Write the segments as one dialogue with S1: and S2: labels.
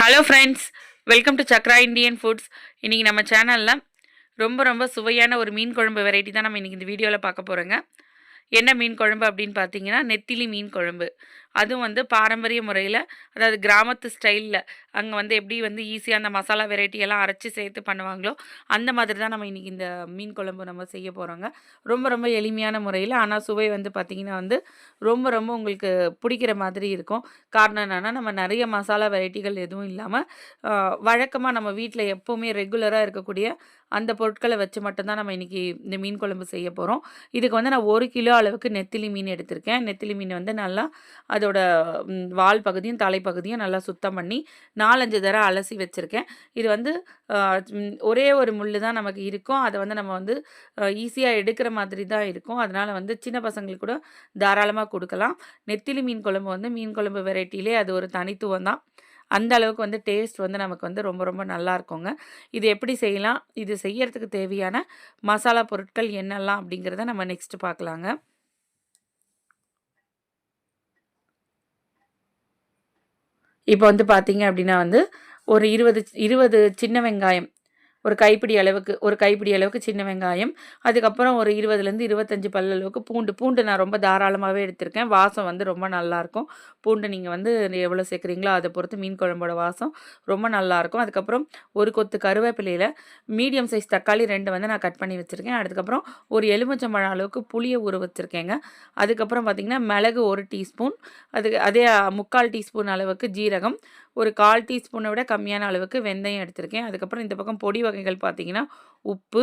S1: Hello friends welcome to Chakra Indian foods இன்றைக்கி நம்ம சேனலில் ரொம்ப ரொம்ப சுவையான ஒரு மீன் குழம்பு வெரைட்டி தான் நம்ம இன்றைக்கி இந்த வீடியோவில் பார்க்க போகிறோங்க என்ன மீன் குழம்பு அப்படின்னு பார்த்தீங்கன்னா நெத்திலி மீன் குழம்பு. அதுவும் வந்து பாரம்பரிய முறையில் அதாவது கிராமத்து ஸ்டைலில் அங்கே வந்து எப்படி வந்து ஈஸியாக அந்த மசாலா வெரைட்டி எல்லாம் அரைச்சி சேர்த்து பண்ணுவாங்களோ அந்த மாதிரி தான் நம்ம இன்றைக்கி இந்த மீன் குழம்பு நம்ம செய்ய போகிறோங்க ரொம்ப ரொம்ப எளிமையான முறையில். ஆனால் சுவை வந்து பார்த்திங்கன்னா வந்து ரொம்ப ரொம்ப உங்களுக்கு பிடிக்கிற மாதிரி இருக்கும். காரணம் என்னென்னா நம்ம நிறைய மசாலா வெரைட்டிகள் எதுவும் இல்லாமல் வழக்கமாக நம்ம வீட்டில் எப்போவுமே ரெகுலராக இருக்கக்கூடிய அந்த பொருட்களை வச்சு மட்டும்தான் நம்ம இன்றைக்கி இந்த மீன் குழம்பு செய்ய போகிறோம் இதுக்கு வந்து நான் ஒரு கிலோ அளவுக்கு நெத்திலி மீன் எடுத்திருக்கேன். நெத்திலி மீன் வந்து நல்லா அதோட வால் பகுதியும் தலைப்பகுதியும் நல்லா சுத்தம் பண்ணி நாலஞ்சு தடவை அலசி வச்சுருக்கேன். இது வந்து ஒரே ஒரு முள் தான் நமக்கு இருக்கும். அதை வந்து நம்ம வந்து ஈஸியாக எடுக்கிற மாதிரி தான் இருக்கும். அதனால் வந்து சின்ன பசங்களுக்கு கூட தாராளமாக கொடுக்கலாம். நெத்திலி மீன் குழம்பு வந்து மீன் குழம்பு வெரைட்டிலே அது ஒரு தனித்துவம் தான். அந்த அளவுக்கு வந்து டேஸ்ட் வந்து நமக்கு வந்து ரொம்ப ரொம்ப நல்லா இருக்குங்க. இது எப்படி செய்யலாம்? இது செய்யறதுக்கு தேவையான மசாலா பொருட்கள் என்னெல்லாம் அப்படிங்கிறத நம்ம நெக்ஸ்ட் பார்க்கலாங்க இப்போ வந்து பார்த்தீங்க அப்படின்னா வந்து ஒரு இருபது இருபது சின்ன வெங்காயம் ஒரு கைப்பிடி அளவுக்கு ஒரு கைப்பிடி அளவுக்கு சின்ன வெங்காயம் அதுக்கப்புறம் ஒரு இருபதுலேருந்து இருபத்தஞ்சி பல் அளவுக்கு பூண்டு. பூண்டு நான் ரொம்ப தாராளமாகவே எடுத்திருக்கேன். வாசம் வந்து ரொம்ப நல்லாயிருக்கும் பூண்டு நீங்கள் வந்து எவ்வளோ சேர்க்குறீங்களோ அதை பொறுத்து மீன் குழம்போட வாசம் ரொம்ப நல்லாயிருக்கும் அதுக்கப்புறம் ஒரு கொத்து கருவேப்பிலையில் மீடியம் சைஸ் தக்காளி ரெண்டு வந்து நான் கட் பண்ணி வச்சுருக்கேன். அதுக்கப்புறம் ஒரு எலுமிச்சம்பழம் அளவுக்கு புளியை ஊற வச்சுருக்கேங்க. அதுக்கப்புறம் பார்த்திங்கன்னா மிளகு ஒரு டீஸ்பூன். அதுக்கு அதே முக்கால் டீஸ்பூன் அளவுக்கு ஜீரகம். ஒரு கால் டீஸ்பூனை விட கம்மியான அளவுக்கு வெந்தயம் எடுத்திருக்கேன். அதுக்கப்புறம் இந்த பக்கம் பொடி வகைகள் பார்த்தீங்கன்னா உப்பு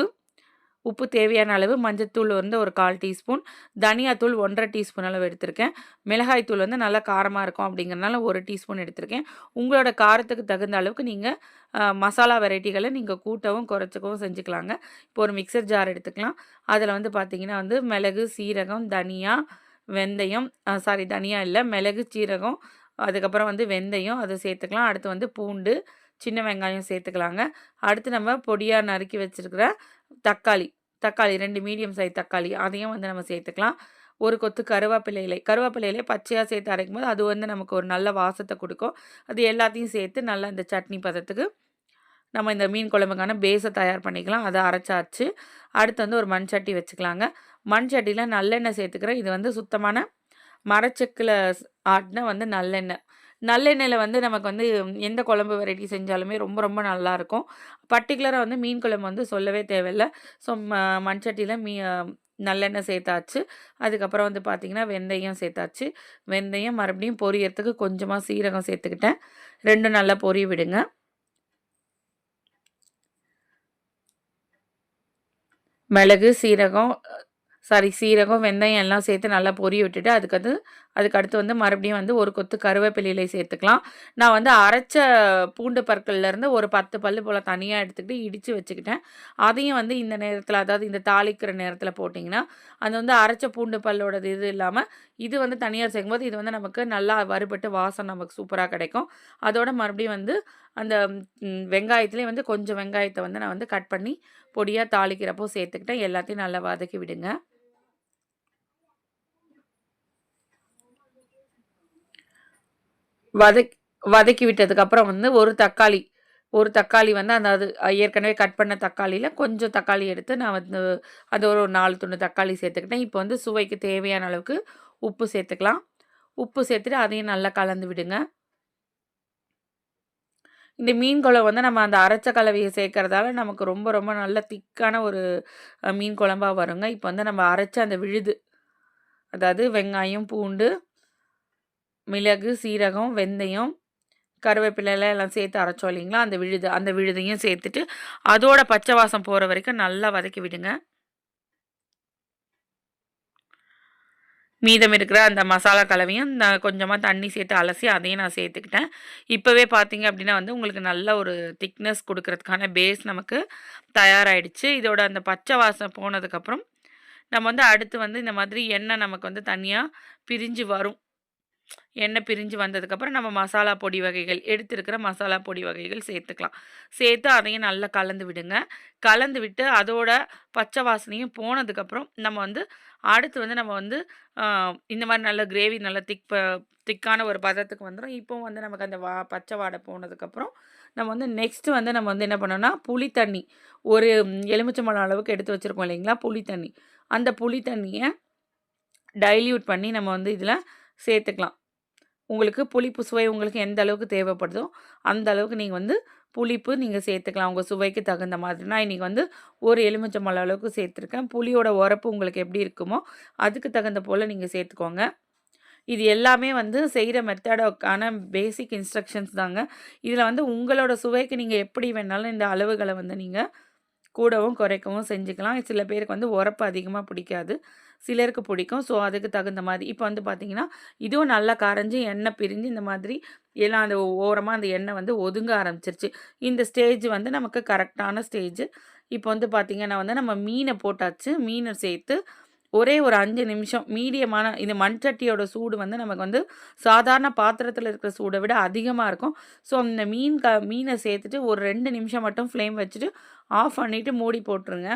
S1: உப்பு தேவையான அளவு மஞ்சத்தூள் வந்து ஒரு கால் டீஸ்பூன் தனியாத்தூள் ஒன்றரை டீஸ்பூன் அளவு எடுத்திருக்கேன். மிளகாய்த்தூள் வந்து நல்லா காரமாக இருக்கும் அப்படிங்கிறனால ஒரு டீஸ்பூன் எடுத்திருக்கேன். உங்களோட காரத்துக்கு தகுந்த அளவுக்கு நீங்கள் மசாலா வெரைட்டிகளை நீங்கள் கூட்டவும் குறைச்சிக்கவும் செஞ்சுக்கலாங்க. இப்போ ஒரு மிக்சர் ஜார் எடுத்துக்கலாம். அதில் வந்து பார்த்தீங்கன்னா வந்து மிளகு சீரகம் தனியா வெந்தயம் சாரி தனியா இல்லை மிளகு சீரகம் அதுக்கப்புறம் வந்து வெந்தயம் அதை சேர்த்துக்கலாம். அடுத்து வந்து பூண்டு சின்ன வெங்காயம் சேர்த்துக்கலாங்க. அடுத்து நம்ம பொடியாக நறுக்கி வச்சுருக்கிற தக்காளி. தக்காளி ரெண்டு மீடியம் சைஸ் தக்காளி அதையும் வந்து நம்ம சேர்த்துக்கலாம். ஒரு கொத்து கருவேப்பிலை இலை கருவேப்பிலை இலை பச்சையாக சேர்த்து அரைக்கும் போது அது வந்து நமக்கு ஒரு நல்ல வாசத்தை கொடுக்கும். அது எல்லாத்தையும் சேர்த்து நல்லா இந்த சட்னி பதத்துக்கு நம்ம இந்த மீன் குழம்புக்கான பேஸை தயார் பண்ணிக்கலாம். அதை அரைச்சாச்சு. அடுத்து வந்து ஒரு மண் சட்டி வச்சுக்கலாங்க. மண் சட்டியில் நல்லெண்ணெய் சேர்த்துக்கிறேன். இது வந்து சுத்தமான மரச்செக்கில் ஆட்டின வந்து நல்லெண்ணெய். நல்லெண்ணெயில் வந்து நமக்கு வந்து எந்த குழம்பு வெரைட்டி செஞ்சாலுமே ரொம்ப ரொம்ப நல்லாயிருக்கும். பர்டிகுலராக வந்து மீன் குழம்பு வந்து சொல்லவே தேவையில்ல. ஸோ ம மீ நல்லெண்ணெய் சேர்த்தாச்சு. அதுக்கப்புறம் வந்து பார்த்திங்கன்னா வெந்தயம் சேர்த்தாச்சு. வெந்தயம் மறுபடியும் பொரியறதுக்கு கொஞ்சமாக சீரகம் சேர்த்துக்கிட்டேன். ரெண்டும் நல்லா பொரிய விடுங்க. மிளகு சீரகம் சாரி சீரகம் வெந்தயம் எல்லாம் சேர்த்து நல்லா பொரிய விட்டுட்டு அதுக்கு அது அதுக்கு அடுத்து வந்து மறுபடியும் வந்து ஒரு கொத்து கருவேப்பிலையிலே சேர்த்துக்கலாம். நான் வந்து அரைச்ச பூண்டு பற்கள்லேருந்து ஒரு பத்து பல்லு போல் தனியாக எடுத்துக்கிட்டு இடித்து வச்சுக்கிட்டேன். அதையும் வந்து இந்த நேரத்தில் அதாவது இந்த தாளிக்கிற நேரத்தில் போட்டிங்கன்னா அது வந்து அரைச்ச பூண்டு பல்லோட இது இல்லாமல் இது வந்து தனியாக சேர்க்கும்போது இது வந்து நமக்கு நல்லா வறுபட்டு வாசம் நமக்கு சூப்பராக கிடைக்கும். அதோட மறுபடியும் வந்து அந்த வெங்காயத்துலேயே வந்து கொஞ்சம் வெங்காயத்தை வந்து நான் வந்து கட் பண்ணி பொடியாக தாளிக்கிறப்போ சேர்த்துக்கிட்டேன். எல்லாத்தையும் நல்லா வதக்கி விடுங்க. வதக் வதக்கி விட்டதுக்கப்புறம் வந்து ஒரு தக்காளி ஒரு தக்காளி வந்து அந்த அது ஏற்கனவே கட் பண்ண தக்காளியில் கொஞ்சம் தக்காளி எடுத்து நான் வந்து அது ஒரு நாலு துண்டு தக்காளி சேர்த்துக்கிட்டேன். இப்போ வந்து சுவைக்கு தேவையான அளவுக்கு உப்பு சேர்த்துக்கலாம். உப்பு சேர்த்துட்டு அதையும் நல்லா கலந்து விடுங்க. இந்த மீன் குழம்பு வந்து நம்ம அந்த அரைச்ச கலவையை சேர்க்கறதால நமக்கு ரொம்ப ரொம்ப நல்ல திக்கான ஒரு மீன் குழம்பாக வருங்க. இப்போ வந்து நம்ம அரைச்ச அந்த விழுது அதாவது வெங்காயம் பூண்டு மிளகு சீரகம் வெந்தயம் கருவேப்பிலை எல்லாம் எல்லாம் சேர்த்து அரைச்சோம் இல்லைங்களா? அந்த விழுது அந்த விழுதையும் சேர்த்துட்டு அதோட பச்சை வாசம் போகிற வரைக்கும் நல்லா வதக்கி விடுங்க. மீதம் இருக்கிற அந்த மசாலா கலவையும் நான் கொஞ்சமாக தண்ணி சேர்த்து அலசி அதையும் நான் சேர்த்துக்கிட்டேன். இப்போவே பார்த்தீங்க அப்படின்னா வந்து உங்களுக்கு நல்ல ஒரு திக்னஸ் கொடுக்கறதுக்கான பேஸ் நமக்கு தயாராகிடுச்சு இதோட அந்த பச்சை வாசம் போனதுக்கப்புறம் நம்ம வந்து அடுத்து வந்து இந்த மாதிரி எண்ணெய் நமக்கு வந்து தனியாக பிரிஞ்சு வரும். எண்ணெய் பிரிஞ்சு வந்ததுக்கப்புறம் நம்ம மசாலா பொடி வகைகள் எடுத்திருக்கிற மசாலா பொடி வகைகள் சேர்த்துக்கலாம். சேர்த்து அதையும் நல்லா கலந்து விடுங்க. கலந்து விட்டு அதோட பச்சை வாசனையும் போனதுக்கப்புறம் நம்ம வந்து அடுத்து வந்து நம்ம வந்து இந்த மாதிரி நல்ல கிரேவி நல்ல திக் திக்கான ஒரு பதத்துக்கு வந்துடும் இப்போ வந்து நமக்கு அந்த வா பச்சை வாடை போனதுக்கப்புறம் நம்ம வந்து நெக்ஸ்ட்டு வந்து நம்ம வந்து என்ன பண்ணோம்னா புளி தண்ணி. ஒரு எலுமிச்சம்பழம் அளவுக்கு எடுத்து வச்சுருக்கோம் இல்லைங்களா புளி தண்ணி. அந்த புளி தண்ணியை டைல்யூட் பண்ணி நம்ம வந்து இதில் சேர்த்துக்கலாம். உங்களுக்கு புளிப்பு சுவை உங்களுக்கு எந்த அளவுக்கு தேவைப்படுதோ அந்த அளவுக்கு நீங்கள் வந்து புளிப்பு நீங்கள் சேர்த்துக்கலாம். உங்கள் சுவைக்கு தகுந்த மாதிரி. நான் இன்றைக்கி வந்து ஒரு எலுமிச்சம்பழம் அளவுக்கு சேர்த்துருக்கேன். புளியோட உரப்பு உங்களுக்கு எப்படி இருக்குமோ அதுக்கு தகுந்த போல் நீங்கள் சேர்த்துக்கோங்க. இது எல்லாமே வந்து செய்கிற மெத்தடோக்கான பேசிக் இன்ஸ்ட்ரக்ஷன்ஸ் தாங்க. இதில் வந்து உங்களோட சுவைக்கு நீங்கள் எப்படி வேணாலும் இந்த அளவுகளை வந்து நீங்கள் கூடவும் குறைக்கவும் செஞ்சுக்கலாம். சில பேருக்கு வந்து உரப்பு அதிகமாக பிடிக்காது. சிலருக்கு பிடிக்கும். ஸோ அதுக்கு தகுந்த மாதிரி. இப்போ வந்து பார்த்திங்கன்னா இதுவும் நல்லா கரைஞ்சி எண்ணெய் பிரிஞ்சு இந்த மாதிரி எல்லாம் அந்த ஓரமாக அந்த எண்ணெய் வந்து ஒதுங்க ஆரம்பிச்சிருச்சு. இந்த ஸ்டேஜ் வந்து நமக்கு கரெக்டான ஸ்டேஜ் இப்போ வந்து பார்த்திங்கன்னா வந்து நம்ம மீனை போட்டாச்சு. மீனை சேர்த்து ஒரே ஒரு அஞ்சு நிமிஷம் மீடியமான இந்த மண் சட்டியோட சூடு வந்து நமக்கு வந்து சாதாரண பாத்திரத்தில் இருக்கிற சூடை விட அதிகமாக இருக்கும். ஸோ அந்த மீன் க மீனை சேர்த்துட்டு ஒரு ரெண்டு நிமிஷம் மட்டும் ஃப்ளேம் வச்சுட்டு ஆஃப் பண்ணிவிட்டு மூடி போட்டுருங்க.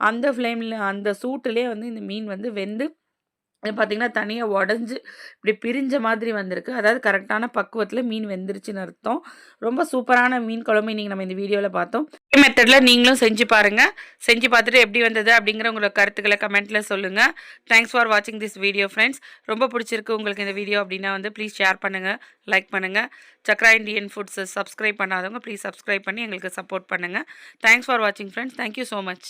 S1: அந்த ஃப்ளேமில் அந்த சூட்டுலேயே வந்து இந்த மீன் வந்து வெந்து இது பார்த்திங்கன்னா தனியாக உடஞ்சி இப்படி பிரிஞ்ச மாதிரி வந்திருக்கு. அதாவது கரெக்டான பக்குவத்தில் மீன் வெந்துருச்சுன்னு அர்த்தம். ரொம்ப சூப்பரான மீன் குழம்பு நீங்கள் நம்ம இந்த வீடியோவில் பார்த்தோம். இதே மெத்தடில் நீங்களும் செஞ்சு பாருங்கள் செஞ்சு பார்த்துட்டு எப்படி வந்தது அப்படிங்கிற உங்களோட கருத்துக்களை கமெண்ட்டில் சொல்லுங்கள் தேங்க்ஸ் ஃபார் வாட்சிங் திஸ் வீடியோ ஃப்ரெண்ட்ஸ் ரொம்ப பிடிச்சிருக்கு உங்களுக்கு இந்த வீடியோ அப்படின்னா வந்து ப்ளீஸ் ஷேர் பண்ணுங்கள் லைக் பண்ணுங்கள் சக்ரா இண்டியன் ஃபுட்ஸை சப்ஸ்கிரைப் பண்ணாதவங்க ப்ளீஸ் சப்ஸ்கிரைப் பண்ணி எங்களுக்கு சப்போர்ட் பண்ணுங்கள் தேங்க்ஸ் ஃபார் வாட்சிங் friends thank you so much